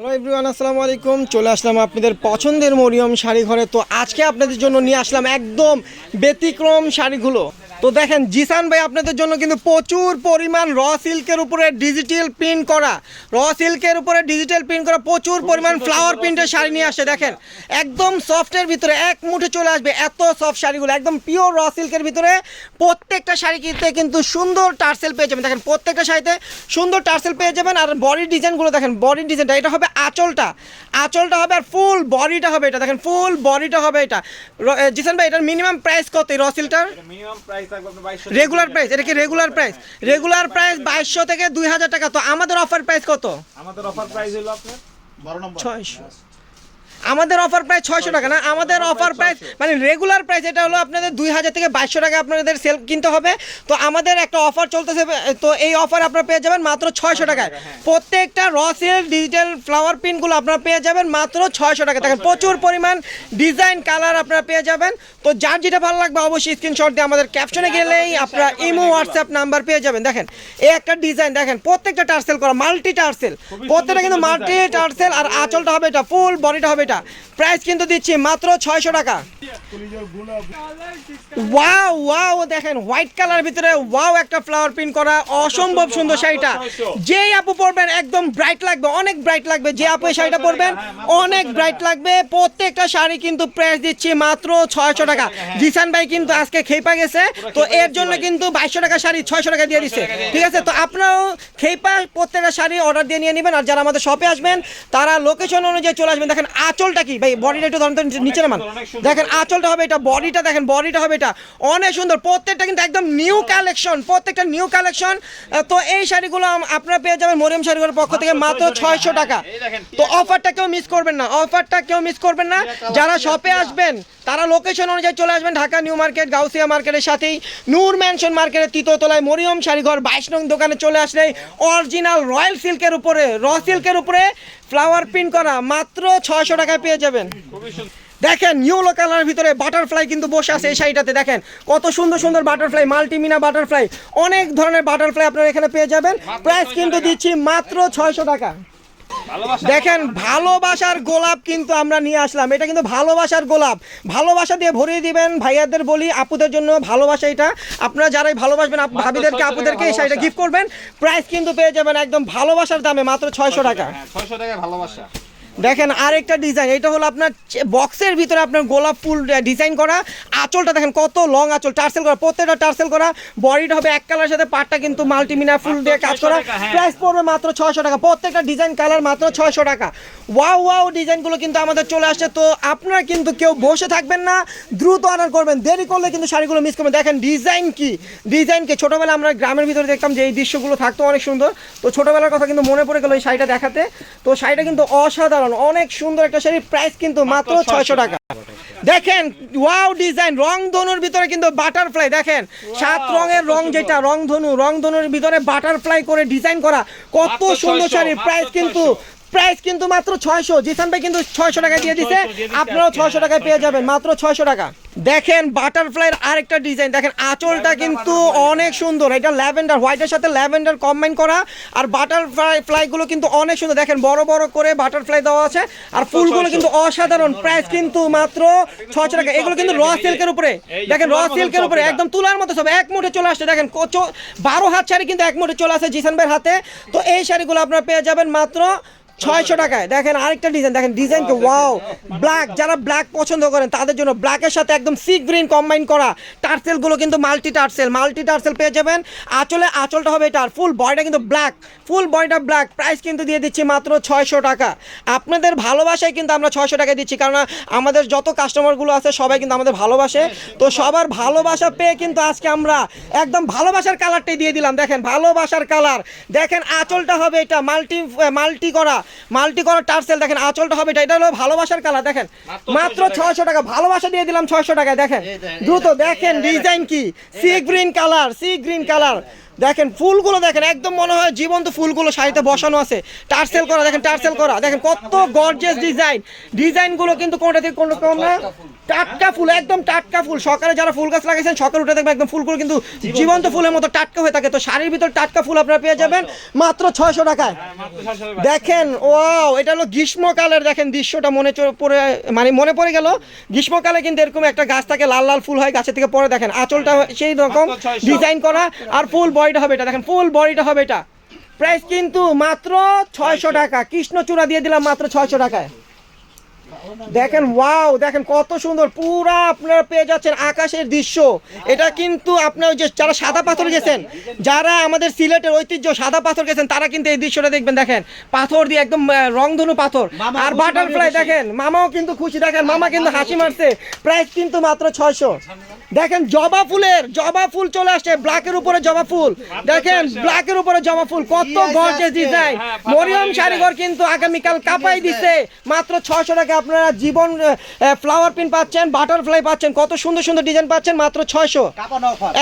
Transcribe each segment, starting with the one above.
Hello everyone আসসালামু আলাইকুম। চলে আসলাম আপনাদের পছন্দের মরিয়ম শাড়ি ঘরে তো আজকে আপনাদের জন্য নিয়ে আসলাম একদম ব্যতিক্রম শাড়িগুলো। তো দেখেন জিসান ভাই আপনাদের জন্য কিন্তু প্রচুর পরিমাণ র সিল্কের উপরে ডিজিটাল প্রিন্ট করা। র সিল্কের উপরে ডিজিটাল প্রিন্ট করা প্রচুর পরিমাণ ফ্লাওয়ার প্রিন্টের শাড়ি নিয়ে আসে দেখেন। একদম সফটের ভিতরে এক মুঠে চলে আসবে এত সফট শাড়িগুলো একদম পিওর র সিল্কের ভিতরে। প্রত্যেকটা শাড়ি কিনতে কিন্তু সুন্দর টার্সেল পেয়ে যাবেন। দেখেন প্রত্যেকটা শাড়িতে সুন্দর টার্সেল পেয়ে যাবেন আর বডি ডিজাইনগুলো দেখেন বডি ডিজাইনটা এটা হবে আঁচলটা। আঁচলটা হবে আর ফুল বডিটা হবে এটা দেখেন ফুল বডিটা হবে এটা। র- জিসান ভাই এটার মিনিমাম প্রাইস কত এই রসিলটার মিনিমাম প্রাইস রেগুলার প্রাইস এটা কি রেগুলার প্রাইস রেগুলার প্রাইস বাইশশো থেকে দুই হাজার টাকা। তো আমাদের অফার প্রাইস কত? আমাদের অফার প্রাইস হলো আপনার বারো নম্বর। ছয়শো। আমাদের অফার প্রায় ছয়শো টাকা না? আমাদের অফার প্রাইস মানে রেগুলার প্রাইস এটা হলো আপনাদের দুই হাজার থেকে বাইশশো টাকা আপনাদের সেল কিনতে হবে। তো আমাদের একটা অফার চলতেছে তো এই অফার আপনারা পেয়ে যাবেন মাত্র ছয়শো টাকায়। প্রত্যেকটা র সেল ডিজিটাল ফ্লাওয়ার প্রিন্টগুলো আপনারা পেয়ে যাবেন মাত্র ছয়শো টাকা। দেখেন প্রচুর পরিমাণ ডিজাইন কালার আপনারা পেয়ে যাবেন। তো যার যেটা ভালো লাগবে অবশ্যই স্ক্রিনশট দিয়ে আমাদের ক্যাপশনে গেলেই আপনারা ইমো হোয়াটসঅ্যাপ নাম্বার পেয়ে যাবেন। দেখেন এই একটা ডিজাইন দেখেন প্রত্যেকটা টার্সেল করা মাল্টি টার্সেল প্রত্যেকটা কিন্তু মাল্টি টার্সেল আর আঁচলটা হবে এটা ফুল বডিটা হবে এটা। প্রাইস কিন্তু দিচ্ছি মাত্র ছয়শো টাকা। ওয়াও ওয়াও দেখেন হোয়াইট কালার ভিতরে ওয়াও একটা ফ্লাওয়ার প্রিন্ট করা অসম্ভব সুন্দর শাড়িটা। যেই আপু পরবেন একদম ব্রাইট লাগবে, অনেক ব্রাইট লাগবে। যে আপু এই শাড়িটা পরবেন, অনেক ব্রাইট লাগবে। প্রত্যেকটা শাড়ি কিন্তু প্রাইস দিচ্ছি মাত্র ছয়শো টাকা। জিসান ভাই কিন্তু আজকে খেপা গেছে, তো এর জন্য কিন্তু বাইশশো টাকা শাড়ি ছয়শো টাকা দিয়ে দিচ্ছে। ঠিক আছে, তো আপনারাও খেপা প্রত্যেকটা শাড়ি অর্ডার দিয়ে নিয়ে নেবেন। আর যারা আমাদের শপে আসবেন, তারা লোকেশন অনুযায়ী চলে আসবেন। দেখেন আঁচলটা কি? ভাই বডিটা একটু ধরেন নিচে নামান। দেখেন আঁচলটা হবে এটা বডিটা দেখেন বডিটা হবে এটা। অনেক সুন্দর। প্রত্যেকটা কিন্তু একদম নিউ কালেকশন প্রত্যেকটা নিউ কালেকশন তো এই শাড়িগুলো আপনারা পেয়ে যাবেন মরিয়ম শাড়িগুলোর পক্ষ থেকে মাত্র ছয়শো টাকা। তো অফারটা কেউ মিস করবেন না। অফারটা কেউ মিস করবেন না। যারা শপে আসবেন তারা লোকেশন অনুযায়ী চলে আসবেন ঢাকা নিউ মার্কেট গাউসিয়া মার্কেটের সাথেই। নূর ম্যানশন মার্কেটের তৃতীয়তলায় মরিয়ম শাড়িঘর বাইশ নং দোকানে চলে আসলে অরিজিনাল রয়্যাল সিল্কের উপরে র সিল্কের উপরে। ফ্লাওয়ার প্রিন্ট করা মাত্র ছয়শো টাকায় পেয়ে যাবেন। দেখেন ইউলো কালারের ভিতরে বাটারফ্লাই কিন্তু বসে আছে এই শাড়িটাতে দেখেন। কত সুন্দর সুন্দর বাটারফ্লাই মাল্টিমিনা বাটারফ্লাই অনেক ধরনের বাটারফ্লাই আপনারা এখানে পেয়ে যাবেন। প্রাইস কিন্তু দিচ্ছি মাত্র ছয়শো টাকা। দেখেন ভালোবাসার গোলাপ কিন্তু আমরা নিয়ে আসলাম। এটা কিন্তু ভালোবাসার গোলাপ। ভালোবাসা দিয়ে ভরিয়ে দিবেন ভাইয়াদের বলি আপুদের জন্য ভালোবাসা এটা। আপনারা যারাই ভালোবাসবেন ভাবিদেরকে আপুদেরকে এই গিফট করবেন। প্রাইস কিন্তু পেয়ে যাবেন একদম ভালোবাসার দামে মাত্র ছয়শো টাকা। হ্যাঁ ছয়শো টাকা ভালোবাসা। দেখেন আরেকটা ডিজাইন এটা হলো আপনার বক্সের ভিতরে আপনার গোলাপ ফুল ডিজাইন করা। আঁচলটা দেখেন কত লং আঁচল টার্সেল করা প্রত্যেকটা টার্সেল করা। বডিটা হবে এক কালার সাথে পাটটা কিন্তু মাল্টিমিনা ফুল দিয়ে কাজ করা। 600 টাকা, হ্যাঁ। প্রাইস পড়বে মাত্র ছয়শো টাকা প্রত্যেকটা ডিজাইন কালার মাত্র ছয়শো টাকা। ওয়াও ওয়াও ডিজাইনগুলো কিন্তু আমাদের চলে আসছে। তো আপনারা কিন্তু কেউ বসে থাকবেন না দ্রুত অর্ডার করবেন। দেরি করলে কিন্তু শাড়িগুলো মিস করবেন। দেখেন ডিজাইন কি? ডিজাইন কি? ছোটোবেলা আমরা গ্রামের ভিতরে দেখতাম যে এই দৃশ্যগুলো থাকতো অনেক সুন্দর। তো ছোটোবেলার কথা কিন্তু মনে পড়ে গেল এই শাড়িটা দেখাতে। তো শাড়িটা কিন্তু অসাধারণ। অনেক সুন্দর একটা শাড়ির প্রাইস কিন্তু মাত্র ছয়শো টাকা। দেখেন ওয়াও ডিজাইন রং ধনুর ভিতরে কিন্তু বাটারফ্লাই দেখেন। সাত রঙের রং যেটা রং ধনু রং ধনুর ভিতরে বাটারফ্লাই করে ডিজাইন করা কত সুন্দর 600, শাড়ি প্রাইস কিন্তু প্রাইস কিন্তু মাত্র ছয়শো। জিসান ভাই কিন্তু ছয়শো টাকা দিয়ে দিছে। 600 আপনারাও ছয়শো টাকায় পেয়ে যাবেন। মাত্র ছয়শো টাকা। দেখেন বাটারফ্লাইয়ের আরেকটা ডিজাইন দেখেন আঁচলটা কিন্তু অনেক সুন্দর। এটা ল্যাভেন্ডার হোয়াইটের সাথে ল্যাভেন্ডার কম্বাইন করা। আর বাটারফ্লাই ফ্লাইগুলো কিন্তু অনেক সুন্দর। দেখেন বড় বড় করে বাটারফ্লাই দেওয়া আছে। আর ফুলগুলো কিন্তু অসাধারণ। প্রাইস কিন্তু মাত্র ছয়শো টাকা। এগুলো কিন্তু র সিল্কের উপরে। দেখেন র সিল্কের উপরে। একদম তুলার মতো সব। এক মুঠে চলে আসছে। দেখেন বারো হাত শাড়ি কিন্তু এক মুঠে চলে আসে জিসান ভাইয়ের হাতে। তো এই শাড়িগুলো আপনারা পেয়ে যাবেন মাত্র ছয়শো টাকায়। দেখেন আরেকটা ডিজাইন দেখেন ডিজাইনকে ওয়াও ব্ল্যাক যারা ব্ল্যাক পছন্দ করেন, তাদের জন্য ব্ল্যাকের সাথে একদম সি গ্রিন কম্বাইন করা টার্সেলগুলো কিন্তু মাল্টি টার্সেল মাল্টি টার্সেল পেয়ে যাবেন। আঁচলে, আঁচলটা হবে এটা, আর ফুল বয়টা কিন্তু ব্ল্যাক ফুল বয়টা ব্ল্যাক প্রাইস কিন্তু দিয়ে দিচ্ছি মাত্র ছয়শো টাকা। আপনাদের ভালোবাসায় কিন্তু আমরা ছয়শো টাকায় দিচ্ছি কারণ আমাদের যত কাস্টমারগুলো আছে, সবাই কিন্তু আমাদের ভালোবাসে। তো সবার ভালোবাসা পেয়ে কিন্তু আজকে আমরা একদম ভালোবাসার কালারটাই দিয়ে দিলাম। দেখেন, ভালোবাসার কালার দেখেন, আঁচলটা হবে এটা মাল্টি মাল্টি করা। মাল্টি কলার টার্সেল দেখেন আঁচলটা হবে এটা এটা হলো ভালোবাসার কালার দেখেন। মাত্র ছয়শো টাকা। ভালোবাসা দিয়ে দিলাম ছয়শো টাকায় দেখেন। দ্রুত দেখেন ডিজাইন কি? Sea green colour sea green colour দেখেন ফুলগুলো দেখেন একদম মনে হয় জীবন্ত ফুলগুলো শাড়িতে বসানো আছে। টার্সেল করা দেখেন টার্সেল করা। দেখেন কত গর্জিয়াস ডিজাইন ডিজাইনগুলো কিন্তু কোনটা থেকে কোনটা কম না। টাটকা ফুল একদম টাটকা ফুল। সকালে যারা ফুল গাছ লাগিয়েছেন সকালে উঠে দেখবেন একদম ফুলগুলো কিন্তু জীবন্ত ফুলের মতো টাটকা হয়ে থাকে। তো শাড়ির ভিতর টাটকা ফুল আপনারা পেয়ে যাবেন মাত্র ছয়শো টাকায়। হ্যাঁ, মাত্র 600 টাকা। দেখেন ও এটা হলো গ্রীষ্মকালের দেখেন দৃশ্যটা মনে পড়ে মানে মনে পড়ে গেল। গ্রীষ্মকালে কিন্তু এরকম একটা গাছ থাকে লাল লাল ফুল হয় গাছের থেকে পরে দেখেন। আঁচলটা সেই রকম ডিজাইন করা আর ফুল বডিটা হবে এটা দেখেন ফুল বডিটা হবে এটা। প্রাইস কিন্তু মাত্র ছয়শো টাকা কৃষ্ণচূড়া দিয়ে দিলাম মাত্র ছয়শো টাকায়। দেখেন ওয়াও দেখেন কত সুন্দর পুরা আপনারা পেয়ে যাচ্ছেন আকাশের দৃশ্য। এটা কিন্তু আপনার ওই যে যারা সাদা পাথর গেছেন যারা আমাদের সিলেটের ঐতিহ্য সাদা পাথর গেছেন তারা কিন্তু এই দৃশ্যটা দেখবেন দেখেন। পাথর দিয়ে একদম রংধনু পাথর। আর বাটারফ্লাই দেখেন মামাও কিন্তু খুশি দেখেন মামা কিন্তু হাসি মারছে। প্রাইস কিন্তু মাত্র ছয়শো। দেখেন জবা ফুলের জবা ফুল চলে আসছে ব্ল্যাকের উপরে জবা ফুল। দেখেন ব্ল্যাকের উপরে জবা ফুল কত ডিজাইন হ্যাঁ, মরিয়ম বাড়ি শাড়িঘর কিন্তু আগামীকাল কাপাই দিছে মাত্র ছয়শো টাকা আপনারা জীবন ফ্লাওয়ার পিন পাচ্ছেন বাটারফ্লাই পাচ্ছেন কত সুন্দর সুন্দর ডিজাইন পাচ্ছেন মাত্র ছয়শো।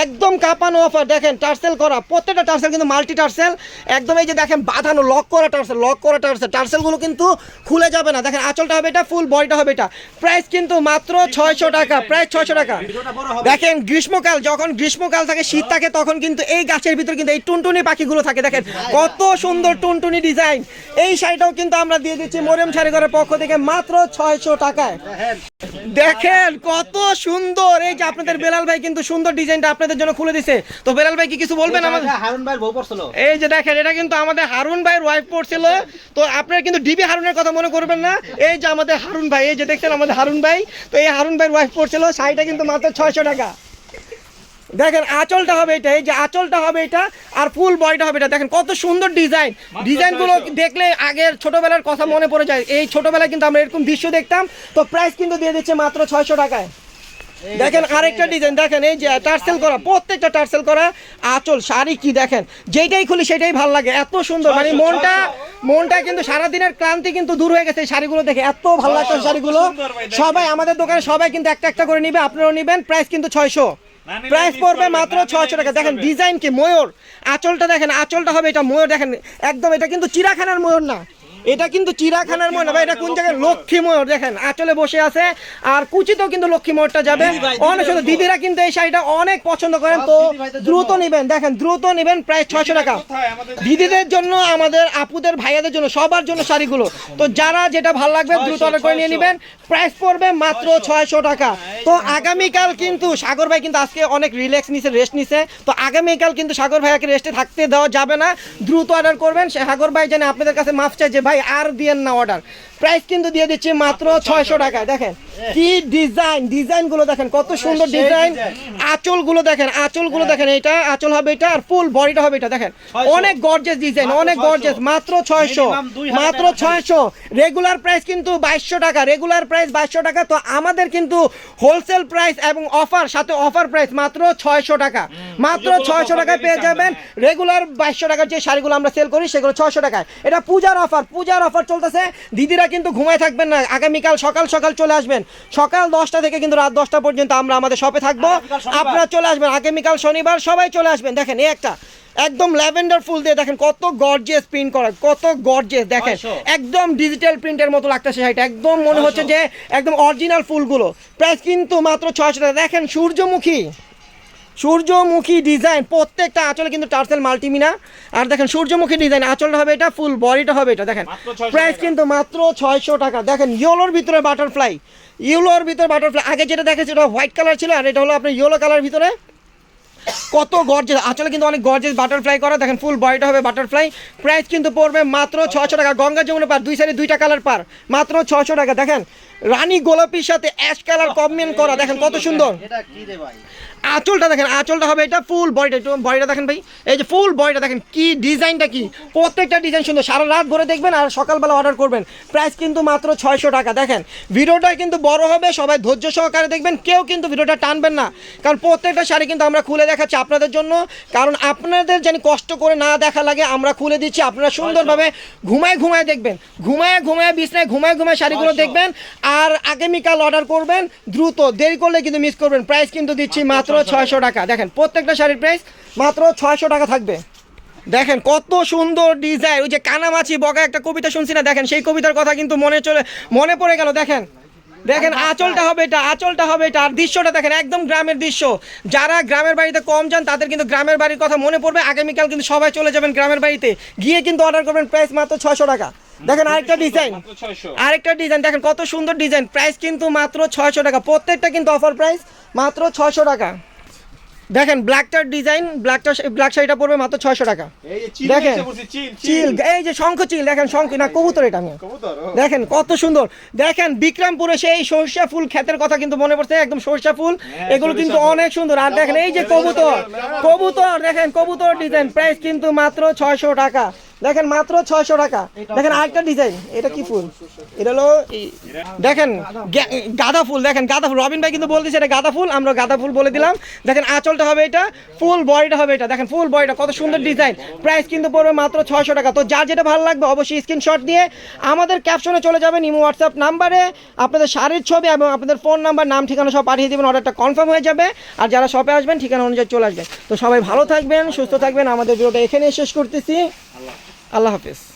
একদম কাঁপানো অফার দেখেন টার্সেল করা প্রত্যেকটা টার্সেল কিন্তু মাল্টি টার্সেল। একদম এই যে দেখেন বাঁধানো লক করা টার্সেল লক করা টার্সেল। টার্সেলগুলো কিন্তু খুলে যাবে না। দেখেন আঁচলটা হবে এটা ফুল বডিটা হবে এটা। প্রাইস কিন্তু মাত্র ছয়শো টাকা প্রাইস ছয়শো টাকা। দেখেন গ্রীষ্মকাল যখন গ্রীষ্মকাল থাকে শীত থাকে তখন কিন্তু এই গাছের ভিতর কিন্তু এই টুনটুনি পাখিগুলো থাকে। দেখেন কত সুন্দর টুনটুনি ডিজাইন এই শাড়িটাও কিন্তু আমরা দিয়ে দিচ্ছি মরিয়ম শাড়িঘরের পক্ষ থেকে মাত্র ছয়শো টাকায়। দেখেন কত সুন্দর। এই যে আপনাদের বেলাল ভাই কিন্তু সুন্দর ডিজাইনটা আপনাদের জন্য খুলে দিছে। তো বেলাল ভাই কি কিছু বলবেন আমাদের? হারুন ভাই বউ পড়ছিল। এই যে দেখেন এটা কিন্তু আমাদের হারুন ভাইয়ের ওয়াইফ পড়ছিল। তো আপনারা কিন্তু ডিবি হারুনের কথা মনে করবেন না। এই যে আমাদের হারুন ভাই এই যে দেখছেন আমাদের হারুন ভাই? তো এই হারুন ভাইয়ের ওয়াইফ পড়ছিল শাড়িটা কিন্তু মাত্র ছয়শো টাকা। দেখেন আঁচলটা হবে এটা এই যে আঁচলটা হবে এটা আর ফুল বয়টা হবে এটা। দেখেন কত সুন্দর ডিজাইন। ডিজাইনগুলো দেখলে আগের ছোটবেলার কথা মনে পড়ে যায়। এই ছোটবেলায় কিন্তু আমরা এরকম দৃশ্য দেখতাম। তো প্রাইস কিন্তু দিয়ে দিচ্ছে মাত্র ছয়শো টাকায়। দেখেন আরেকটা ডিজাইন দেখেন এই যে টার্সেল করা প্রত্যেকটা টার্সেল করা আঁচল শাড়ি কি দেখেন? যেটাই খুলি সেটাই ভালো লাগে এত সুন্দর। মানে মনটা মনটা কিন্তু সারাদিনের ক্লান্তি কিন্তু দূর হয়ে গেছে এই শাড়িগুলো দেখে। এত ভালো লাগছে শাড়িগুলো। সবাই আমাদের দোকানে সবাই কিন্তু একটা একটা করে নিবে আপনারাও নিবেন। প্রাইস কিন্তু ছয়শো। প্রাইস পড়বে মাত্র ছয়শো টাকা। দেখেন ডিজাইন কি ময়ূর? আঁচলটা দেখেন আঁচলটা হবে এটা ময়ূর দেখেন একদম এটা কিন্তু চিড়াখানার ময়ূর না। এটা কিন্তু চিড়াখানার ময়ূর না ভাই এটা কোন জায়গায়? লক্ষ্মী ময়ূর দেখেন আঁচলে বসে আছে আর কুচিতেও কিন্তু লক্ষ্মী ময়ূরটা যাবে। অনেক সুন্দর। দিদিরা কিন্তু এই শাড়িটা অনেক পছন্দ করেন। তো। দ্রুত নেবেন। দেখেন দ্রুত নেবেন প্রায় ছয়শো টাকা। দিদিদের জন্য আমাদের আপুদের ভাইয়াদের জন্য সবার জন্য শাড়িগুলো। তো যারা যেটা ভালো লাগবে দ্রুত অর্ডার করে নিয়ে নেবেন। প্রাইস পড়বে মাত্র ছয়শো। টাকা। তো আগামীকাল কিন্তু সাগর ভাই কিন্তু আজকে অনেক রিল্যাক্স নিছে রেস্ট নিছে। তো আগামীকাল কিন্তু সাগর ভাইয়াকে রেস্টে থাকতে দেওয়া যাবে না। দ্রুত অর্ডার করবেন। সাগর ভাই জানে আপনাদের কাছে মাফ চাই যে ভাই আর দিয়েন না অর্ডার প্রাইস কিন্তু দিয়ে দিচ্ছি মাত্র ছয়শো টাকায় দেখেন। কি ডিজাইন ডিজাইনগুলো দেখেন কত সুন্দর ডিজাইন। আঁচলগুলো দেখেন আঁচলগুলো দেখেন এটা আঁচল হবে এটা আর ফুল বডিটা হবে এটা দেখেন। অনেক গর্জেস ডিজাইন অনেক গর্জেস মাত্র ছয়শো মাত্র টাকা। ছয়শো। রেগুলার প্রাইস কিন্তু বাইশশো টাকা রেগুলার প্রাইস বাইশশো টাকা। তো আমাদের কিন্তু হোলসেল প্রাইস এবং অফার সাথে অফার প্রাইস মাত্র ছয়শো টাকা। মাত্র ছয়শো টাকায় পেয়ে যাবেন রেগুলার বাইশশো টাকার যে শাড়িগুলো আমরা সেল করি সেগুলো ছয়শো টাকায়। এটা পূজার অফার পূজার অফার চলতেছে। দিদিরা কিন্তু ঘুমায় থাকবেন না। আগামীকাল সকাল সকাল চলে আসবেন। সকাল দশটা থেকে কিন্তু রাত দশটা পর্যন্ত আমরা আমাদের শপে থাকব। আপনারা চলে আসবেন। আগামীকাল শনিবার সবাই চলে আসবেন। দেখেন এই একটা একদম ল্যাভেন্ডার ফুল দিয়ে দেখেন কত গর্জিয়াস প্রিন্ট করা কত গর্জিয়াস দেখেন। একদম ডিজিটাল প্রিন্টের মতো লাগতেছে শাড়িটা একদম মনে হচ্ছে যে একদম অরিজিনাল ফুলগুলো। প্রাইস কিন্তু মাত্র ছয়শো টাকা। দেখেন সূর্যমুখী। সূর্যমুখী ডিজাইন প্রত্যেকটা আঁচলে কিন্তু টার্সেল মাল্টিমিনা আর দেখেন সূর্যমুখী ডিজাইন আঁচলটা হবে এটা ফুল বডিটা হবে এটা দেখেন। প্রাইস কিন্তু মাত্র ছয়শো টাকা। দেখেন ইয়েলোর ভিতরে বাটারফ্লাই ইয়েলোর ভিতরে বাটারফ্লাই আগে যেটা দেখেছি ওটা হোয়াইট কালার ছিল আর এটা হলো আপনার ইয়েলো কালার ভিতরে। কত গর্জেস আসলে কিন্তু অনেক গর্জেস বাটারফ্লাই করা। দেখেন ফুল বডিটা হবে বাটারফ্লাই প্রাইস কিন্তু পড়বে মাত্র ছশো টাকা। গঙ্গা যমুনা পার দুই সাইডে দুইটা কালার পার। মাত্র ছশো টাকা। দেখেন রানী গোলাপির সাথে অ্যাশ কালার কম্বিনেশন করা। দেখেন কত সুন্দর। এটা কি রে ভাই? আঁচলটা দেখেন আঁচলটা হবে এটা ফুল বডিটা একটু বডিটা দেখেন ভাই। এই যে ফুল বডিটা দেখেন কি ডিজাইনটা কি? প্রত্যেকটা ডিজাইন সুন্দর। সারা রাত ভরে দেখবেন আর সকালবেলা অর্ডার করবেন। প্রাইস কিন্তু মাত্র ছয়শো টাকা দেখেন। ভিডিওটা কিন্তু বড় হবে সবাই ধৈর্য সহকারে দেখবেন। কেউ কিন্তু ভিডিওটা টানবেন না। কারণ প্রত্যেকটা শাড়ি কিন্তু আমরা খুলে দেখাচ্ছি আপনাদের জন্য। কারণ আপনাদের জানি কষ্ট করে না দেখা লাগে আমরা খুলে দিচ্ছি। আপনারা সুন্দরভাবে ঘুমায় ঘুমায় দেখবেন। ঘুমায় ঘুমায় বিছনায় ঘুমায় ঘুমায় শাড়িগুলো দেখবেন। আর আগামীকাল অর্ডার করবেন দ্রুত। দেরি করলে কিন্তু মিস করবেন। প্রাইস কিন্তু দিচ্ছি মাত্র মাত্র ছয়শো টাকা। দেখেন প্রত্যেকটা শাড়ির প্রাইস মাত্র ছয়শো টাকা থাকবে। দেখেন কত সুন্দর ডিজাইন ওই যে কানামাছি বগা একটা কবিতা শুনছি না? দেখেন সেই কবিতার কথা কিন্তু মনে চলে মনে পড়ে গেল দেখেন। দেখেন আঁচলটা হবে এটা আঁচলটা হবে এটা। আর দৃশ্যটা দেখেন একদম গ্রামের দৃশ্য। যারা গ্রামের বাড়িতে কম যান তাদের কিন্তু গ্রামের বাড়ির কথা মনে পড়বে। আগামীকাল কিন্তু সবাই চলে যাবেন গ্রামের বাড়িতে। গিয়ে কিন্তু অর্ডার করবেন প্রাইস মাত্র ছশো টাকা। দেখেন আরেকটা ডিজাইন আরেকটা ডিজাইন দেখেন কত সুন্দর ডিজাইন প্রাইস কিন্তু মাত্র ছয়শো টাকা। প্রত্যেকটা কিন্তু অফার প্রাইস মাত্র ছয়শো টাকা। দেখেন ব্ল্যাকটার ডিজাইন ব্ল্যাকটা ব্ল্যাক শাড়িটা পড়বে মাত্র ছয়শো টাকা। দেখেন। চিল চিল। এই যে শঙ্খ চিল দেখেন শঙ্খ না কবুতর এটা আমি দেখেন কত সুন্দর। দেখেন বিক্রমপুরে সেই সরিষা ফুল ক্ষেতের কথা কিন্তু মনে পড়ছে একদম সরিষা ফুল। হ্যাঁ, এগুলো কিন্তু অনেক সুন্দর। আর দেখেন এই যে কবুতর কবুতর দেখেন কবুতর ডিজাইন প্রাইস কিন্তু মাত্র ছয়শো টাকা। দেখেন মাত্র ছয়শো টাকা। দেখেন আরেকটা ডিজাইন এটা কি ফুল? এটা হলো দেখেন গাঁদা ফুল। দেখেন গাঁদা ফুল। রবিন ভাই কিন্তু বলতেছে এটা গাঁদা ফুল আমরা গাঁদা ফুল বলে দিলাম। দেখেন আঁচলটা হবে এটা ফুল বডিটা হবে এটা। দেখেন ফুল বডিটা কত সুন্দর ডিজাইন প্রাইস কিন্তু পড়বে মাত্র ছয়শো টাকা। তো যার যেটা ভালো লাগবে অবশ্যই স্ক্রিনশট দিয়ে আমাদের ক্যাপশনে চলে যাবেন ইমো হোয়াটসঅ্যাপ নাম্বারে আপনাদের শাড়ির ছবি এবং আপনাদের ফোন নাম্বার নাম ঠিকানা সব পাঠিয়ে দেবেন অর্ডারটা কনফার্ম হয়ে যাবে। আর যারা শপে আসবেন ঠিকানা অনুযায়ী চলে আসবেন। তো সবাই ভালো থাকবেন সুস্থ থাকবেন। আমাদের ভিডিওটা এখানেই শেষ করতেছি। আল্লাহ হাফিজ